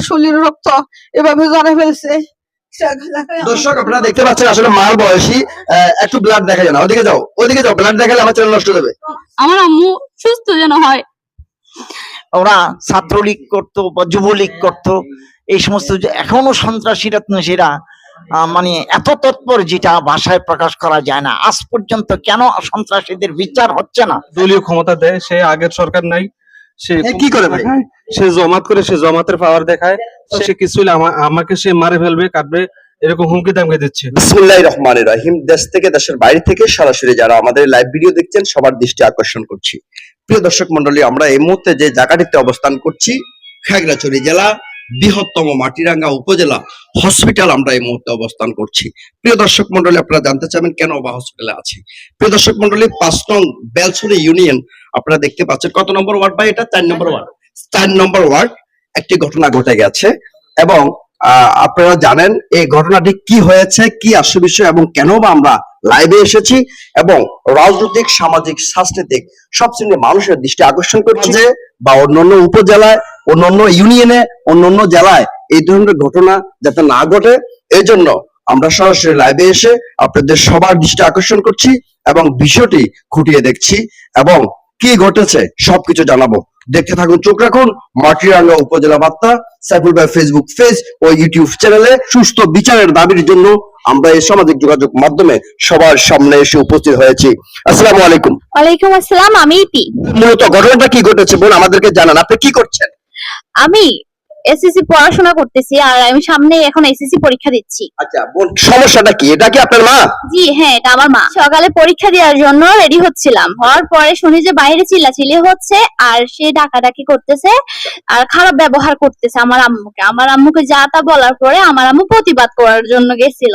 আমার শরীর রক্ত এভাবে জড়ে ফেলছে। দর্শক আপনারা দেখতে পাচ্ছেন আসলে মার বয়সী একটু ব্লাড দেখা যায় না ওদিকে যাও ওদিকে যাও ব্লাড দেখালে আমার চ্যানেল নষ্ট যাবে। আমার আম্মু সুস্থ যেন হয়। ওরা ছাত্রলীগ করতো বা যুবলীগ করতো এই সমস্ত যে এখনও সন্ত্রাসীরা সেরা আহ, মানে এত তৎপর যেটা ভাষায় প্রকাশ করা যায় না। আজ পর্যন্ত কেন সন্ত্রাসীদের বিচার হচ্ছে না? দলীয় ক্ষমতা দেয় সে আগের সরকার নাই। সে কি করে ভাই? সে জমাত করে সে জমাতের পাওয়ার দেখায় সে কিছু আমাকে সে মারে ফেলবে কাটবে এরকম হুমকি দামকে দিচ্ছে। বিসমুল্লাহ রহমানির রহিম। দেশ থেকে দেশের বাইরে থেকে সরাসরি যারা আমাদের লাইভ ভিডিও দেখছেন সবার দৃষ্টি আকর্ষণ করছি। প্রিয় দর্শক মন্ডলী আমরা এই মুহূর্তে যে জায়গাটিতে অবস্থান করছি খাগড়াছড়ি জেলা বৃহত্তম মাটিরাঙ্গা উপজেলা হসপিটাল আমরা এই মুহূর্তে অবস্থান করছি। প্রিয় দর্শক মন্ডলী, আপনারা জানতে চাবেন কেন বা হসপিটালে আছি? প্রিয় দর্শক মন্ডলী পাঁচ নং বেলসুরি ইউনিয়ন আপনারা দেখতে পাচ্ছেন। কত নম্বর ওয়ার্ড ভাই এটা? চার নম্বর ওয়ার্ড। চার নম্বর ওয়ার্ড, একটি ঘটনা ঘটে গেছে এবং আপনারা জানেন এই ঘটনাটি কি হয়েছে, কি আসল বিষয় এবং কেন বা আমরা লাইভে এসেছি এবং রাজনৈতিক, সামাজিক, সাংস্কৃতিক সব মানুষের দৃষ্টি আকর্ষণ করছে বা অন্যান্য উপজেলায় অন্যান্য ইউনিয়নে অন্যান্য জেলায় এই ধরনের ঘটনা যাতে না ঘটে এই জন্য আমরা সরাসরি লাইভে এসে আপনাদের সবার দৃষ্টি আকর্ষণ করছি এবং বিষয়টি খুঁটিয়ে দেখছি এবং কি ঘটেছে সবকিছু জানাব। দেখতে থাকুন চোখ রাখুন মাটিরাঙ্গা উপজেলা বার্তা সাইফুল ভাই ফেসবুক পেজ ও ইউটিউব চ্যানেলে সুস্থ বিচারের দাবির জন্য আমরা এই সামাজিক যোগাযোগ মাধ্যমে সবার সামনে এসে উপস্থিত হয়েছি। আসসালামু আলাইকুম। ওয়ালাইকুম আসসালাম আমি ইতি মূলত ঘটনাটা কি ঘটেছে বোন আমাদেরকে জানান। আপনি কি করছেন? আমি এসএসসি পড়াশোনা করতেছি আর আমি সামনে এখন এসএসসি পরীক্ষা দিচ্ছি। আচ্ছা বোন সমস্যাটা কি? এটা কি আপনার মা? জি হ্যাঁ এটা আমার মা। সকালে পরীক্ষা দেওয়ার জন্য রেডি হচ্ছিলাম। হওয়ার পরে শুনি যে বাইরে চিল্লাচিল্লি হচ্ছে আর সে ডাকাডাকি করতেছে আর খারাপ ব্যবহার করতেছে আমার আম্মুকে। আমার আম্মুকে যা তা বলার পরে আমার আম্মু প্রতিবাদ করার জন্য গেছিল।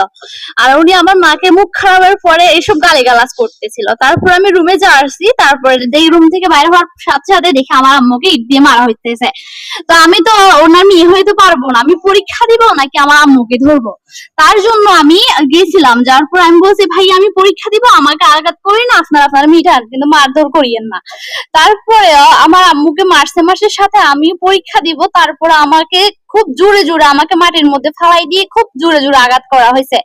আর উনি আমার মাকে মুখ খারাপের পরে এইসব গালিগালাজ করতেছিল। তারপর আমি রুমে যা আসছি তারপরে এই রুম থেকে বাইরে হওয়ার সাথে সাথে দেখি আমার আম্মুকে ইট দিয়ে মারা হইতেছে। তো আমি তো ওনার মেয়ে হইতে পারব না। আমি পরীক্ষা দিব নাকি আমার আম্মুকে ধরবো? তার জন্য আমি গেছিলাম, যার পর আমি বলছি, ভাই, আমি পরীক্ষা দিব, আমাকে আঘাত করি না, আপনার আপনার মিটার কিন্তু মারধর করিয়েন না। তারপরে আমার আম্মুকে মারছে মাসের সাথে আমি পরীক্ষা দিব, তারপর আমাকে খুব জোরে জোরে আমাকে মাটির মধ্যে ফালাই দিয়ে খুব জোরে জোরে আঘাত করা হয়েছে।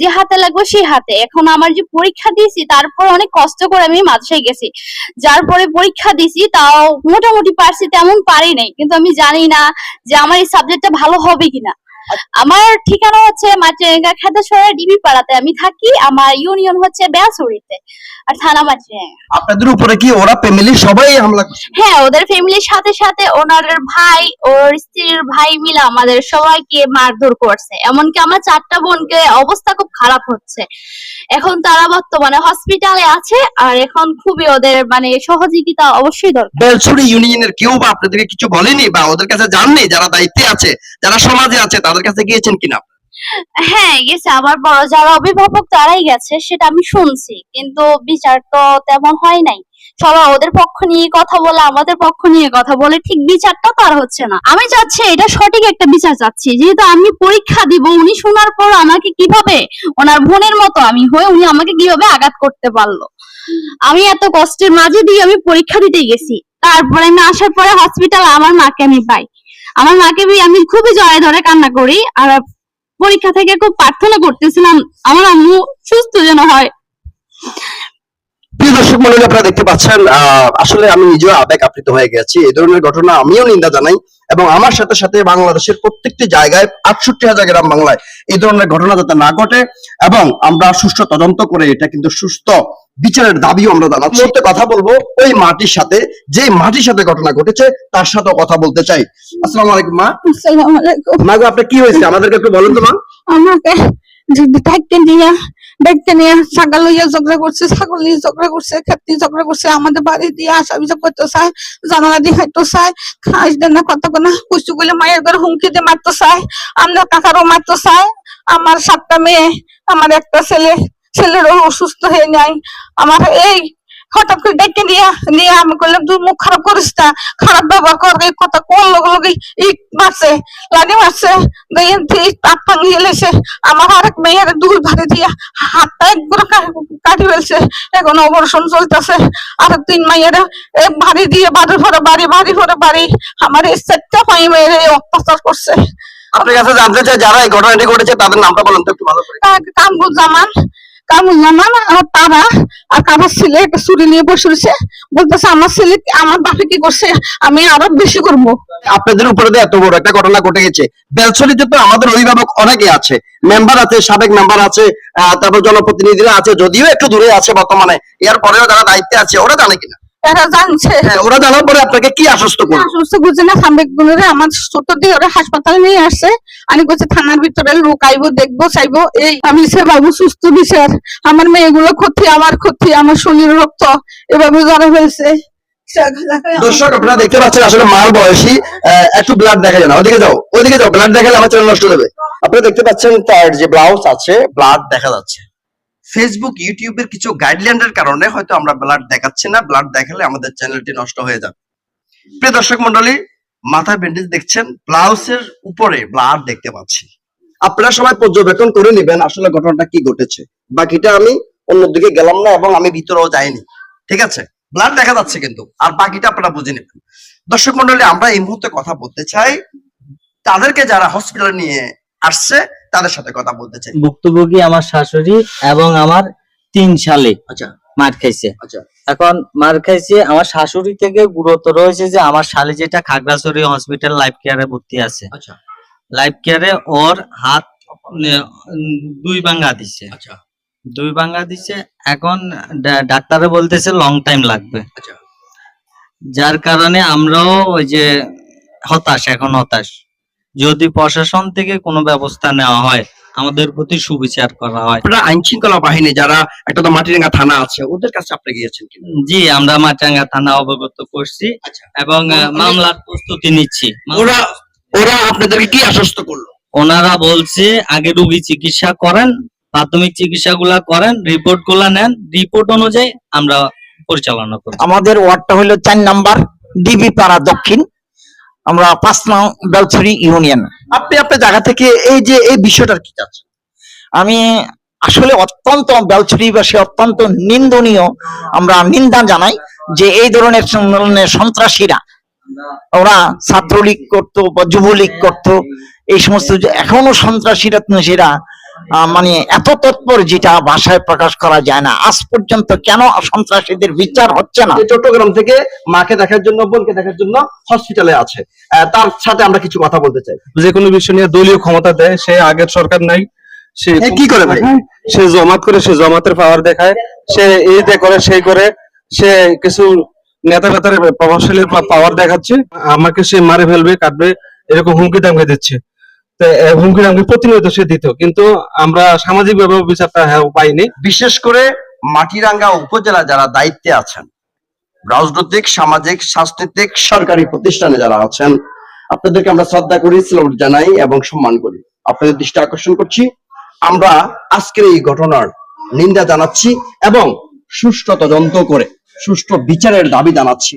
যে হাতে লাগবে সেই হাতে। এখন আমার যে পরীক্ষা দিয়েছি, তারপর অনেক কষ্ট করে আমি মাদ্রাসায় গেছি। যার পরে পরীক্ষা দিছি তাও মোটামুটি পারছি, তেমন পারি নাই। কিন্তু আমি জানি না যে আমার এই সাবজেক্টটা ভালো হবে কিনা। আমার ঠিকানা হচ্ছে মাটিরাঙ্গা খাদ্যসরা ডিবি পাড়াতে আমি থাকি, আমার ইউনিয়ন হচ্ছে বেয়াসুরিতে আর থানা আপনাদের উপরে কি ওরা ফ্যামিলি সবাই হামলা করছে? হ্যাঁ ওদের ফ্যামিলির সাথে সাথে ওনার ভাই ওর স্ত্রীর ভাই মিলে আমাদের সবাইকে মারধর করছে। এমনকি আমার চারটা বোনকে অবস্থা খুব খারাপ হচ্ছে। এখন তারা বর্তমানে হসপিটালে আছে আর এখন খুবই ওদের মানে সহযোগিতা অবশ্যই দরকার। বেলছড়ি ইউনিয়নের কেউ বা আপনাদেরকে কিছু বলেনি বা ওদের কাছে জাননি যারা দায়িত্বে আছে যারা সমাজে আছে তাদের কাছে গিয়েছেন কিনা? হ্যাঁ গেছে। আমার বড় যারা অভিভাবক তারাই গেছে, সেটা আমি শুনছি। কিন্তু বিচার তো তেমন হয় নাই। সবাই ওদের পক্ষ নিয়ে কথা বলে, আমাদের পক্ষ নিয়ে কথা বলে। ঠিক বিচারটা তার হচ্ছে না। আমি চাচ্ছি, এটা সঠিক একটা বিচার চাচ্ছি। যেহেতু আমি পরীক্ষা দিব, উনি শোনার পর আমাকে কীভাবে ওনার বোনের মতো আমি হয়ে উনি আমাকে কীভাবে আঘাত করতে পারল? আমি এত কষ্টের মাঝে দিয়ে আমি পরীক্ষা দিতে গেছি। তারপরে আমি আসার পরে হসপিটাল আমার মাকে আমি পাই। আমার মাকে আমি খুবই জয় ধরে কান্না করি। আর পরীক্ষা থেকে খুব প্রার্থনা করতেছিলাম, আমার আম্মু সুস্থ যেন হয়। প্রিয় দর্শক আপনারা দেখতে পাচ্ছেন আসলে আমি নিজেও আবেগ আপ্লিত হয়ে গেছি। এই ধরনের ঘটনা আমিও নিন্দা জানাই এবং আমার সাথে সাথে বাংলাদেশের প্রত্যেকটি জায়গায় আটষট্টি হাজার গ্রাম বাংলায় এই ধরনের ঘটনা যাতে না ঘটে এবং আমরা সুস্থ তদন্ত করে এটা কিন্তু সুস্থ বিচারের দাবিও আমরা জানাচ্ছি। মুহূর্তে কথা বলব। ওই মাটির সাথে যে মাটির সাথে ঘটনা ঘটেছে তার সাথে কথা বলতে চাই। আসসালামু আলাইকুম মা। আসসালামু আলাইকুম। মা গো, আপনার কি হয়েছে? আমাদেরকে একটু বলুন তো মা। আমাকে দেখতে নিয়ে দেখতে নিয়ে ছাগল লইয়া ঝগড়া করছে ছাগল নিয়ে ঝগড়া করছে খেতে ঝগড়া করছে আমাদের বাড়ি দিয়ে আসা বিচার করতে চায় জানালা দিয়ে হাঁটতে চায় খাস দেন না কত না কুচু গুলে মায়ের ঘরে হুমকি দিয়ে মারতে চায় আমরা কাকারও মারতে চায় আমার সাতটা মেয়ে আমার একটা ছেলে ছেলেরও অসুস্থ হয়ে নাই। আমার এই হঠাৎ করে ডেকে নিয়ে নিয়ে আমি করলাম তুই মুখ খারাপ করিস না খারাপ ব্যবহার কর এই কথা কোন লোক লোক ইট মারছে লাঠি মারছে। তাপ ভাঙিয়ে এলেছে আমার আরেক মেয়ের দুই ভারে দিয়ে হাতটা একবার কাটি ফেলছে। এখন অপারেশন চলতেছে। আর তিন মাইয়ের ভারী দিয়ে বাড়ি ভরে বাড়ি বাড়ি ভরে বাড়ি। আমার এই চারটা পাই মেয়ের এই অত্যাচার করছে। আপনার কাছে জানতে চাই যারা এই ঘটনাটি ঘটেছে তাদের নামটা বলুন তো একটু ভালো করে। কামরুজ্জামান। আমি আরও বেশি করব। আপনাদের উপরে এত বড় একটা ঘটনা ঘটে গেছে। বেলছড়িতে তো আমাদের অভিভাবক অনেকে আছে, মেম্বার আছে, সাবেক মেম্বার আছে তারপর জনপ্রতিনিধিরা আছে, যদিও একটু দূরে আছে বর্তমানে, এর পরেও যারা দায়িত্বে আছে, ওরা জানে কিনা। জানছে। হ্যাঁ, ওরা জানার পরে আপনাকে কি আশ্বস্ত না গুণরে আমার ছোট দিয়ে ওরা হাসপাতালে নিয়ে আসছে। আমি থানার ভিতরে দেখব চাইব এই আমি সে বাবু সুস্থ বিচার আমার মেয়েগুলো ক্ষতি আমার ক্ষতি আমার শরীর রক্ত এভাবে জ্বরে ফেলছে দর্শক আপনারা দেখতে পাচ্ছেন আসলে মার বয়সী একটু ব্লাড দেখা যায় না। ওদিকে যাও ওদিকে যাও ব্লাড দেখালে আমার চ্যানেল নষ্ট হবে আপনারা দেখতে পাচ্ছেন তার যে ব্লাউজ আছে ব্লাড দেখা যাচ্ছে। ফেসবুক ইউটিউবের কিছু গাইডলাইনের কারণে হয়তো আমরা ব্লাড দেখাচ্ছি না ব্লাড দেখালে আমাদের চ্যানেলটি নষ্ট হয়ে যাবে। প্রিয় দর্শক মন্ডলী মাথায় ব্যান্ডেজ দেখছেন ব্লাউজের উপরে ব্লাড দেখতে পাচ্ছি। আপনারা সবাই পর্যবেক্ষণ করে নেবেন আসলে ঘটনাটা কি ঘটেছে। বাকিটা আমি অন্যদিকে গেলাম না এবং আমি ভিতরেও যাইনি। ঠিক আছে? ব্লাড দেখা যাচ্ছে কিন্তু, আর বাকিটা আপনারা বুঝে নেবেন। দর্শক মন্ডলী, আমরা এই মুহূর্তে কথা বলতে চাই, তাদেরকে যারা হসপিটালে নিয়ে আসছে তাদের সাথে কথা বলতে চাই। ভুক্তভোগী আমার শাশুড়ি এবং আমার তিন শালি আচ্ছা। মার খাইছে। আচ্ছা। এখন মার খাইছে আমার শাশুড়ি থেকে গুরুতর হয়েছে যে আমার শালি যেটা খাগড়াছড়ি হসপিটাল লাইফ কেয়ারে ভর্তি আছে। আচ্ছা। লাইফ কেয়ারে ওর হাত দুই ভাঙ্গা দিছে। আচ্ছা। দুই ভাঙ্গা দিছে এখন ডাক্তারে বলতেছে লং টাইম লাগবে। আচ্ছা। যার কারণে আমরাও ওই যে হতাশ এখন হতাশ। যদি প্রশাসন থেকে কোনো ব্যবস্থা নেওয়া হয় আমাদের প্রতি সুবিচার করা হয়। আপনারা আইন শৃঙ্খলা বাহিনী যারা একটা তো মাটিরাঙ্গা থানা আছে ওদের কাছে আপনি গিয়েছেন জি আমরা মাটিরাঙ্গা থানা অবগত করছি আচ্ছা। এবং মামলার প্রস্তুতি নিচ্ছি। ওরা ওরা আপনাদেরকে কি আশ্বস্ত করল? ওনারা বলছে আগে রোগী চিকিৎসা করেন প্রাথমিক চিকিৎসা গুলা করেন রিপোর্টগুলা নেন রিপোর্ট অনুযায়ী আমরা পরিচালনা করব। আমাদের ওয়ার্ডটা হলো চার নাম্বার ডিবি পাড়া দক্ষিণ। আমরা পাঁচ নং বেলছড়ি ইউনিয়ন। আপনি আপনার জায়গা থেকে এই যে, এই বিষয়টার কি চাচ্ছেন? আমি আসলে অত্যন্ত বেলছড়িবাসী অত্যন্ত নিন্দনীয়। আমরা নিন্দা জানাই যে এই ধরনের সন্ত্রাসীরা, ওরা ছাত্রলীগ করতো বা যুবলীগ করতো, এই সমস্ত এখনও সন্ত্রাসীরা, সেরা মানে এত তৎপর যেটা ভাষায় প্রকাশ করা যায় না। আজ পর্যন্ত কেন সন্ত্রাসীদের বিচার হচ্ছে না? চট্টগ্রাম থেকে মাকে দেখার জন্য বোনকে দেখার জন্য হসপিটালে আছে। তার সাথে আমরা কিছু কথা বলতে চাই। যে কোনো বিষয় নিয়ে দলীয় ক্ষমতা দেয় সে আগের সরকার নাই। সে কি করে ভাই? সে জমাত করে সে জমাতের পাওয়ার দেখায়। সে এই যে করে সেই করে সে কিছু নেতা নেতার প্রভাবশালীর পাওয়ার দেখাচ্ছে। আমাকে সে মারে ফেলবে কাটবে এরকম হুমকি দামকে দিচ্ছে। হুমকি দামকে প্রতিনিয়ত সে দিত। কিন্তু আমরা সামাজিক ভাবে বিচারটা হ্যাঁ পাইনি। বিশেষ করে মাটিরাঙ্গা উপজেলা যারা দায়িত্বে আছেন, রাজনৈতিক, সামাজিক, সাংস্কৃতিক, সরকারি প্রতিষ্ঠানে যারা আছেন, আপনাদেরকে আমরা শ্রদ্ধা করি স্লোট জানাই এবং সম্মান করি। আপনাদের দৃষ্টি আকর্ষণ করছি। আমরা আজকের এই ঘটনার নিন্দা জানাচ্ছি এবং সুষ্ঠু তদন্ত করে, সুষ্ঠু বিচারের দাবি জানাচ্ছি।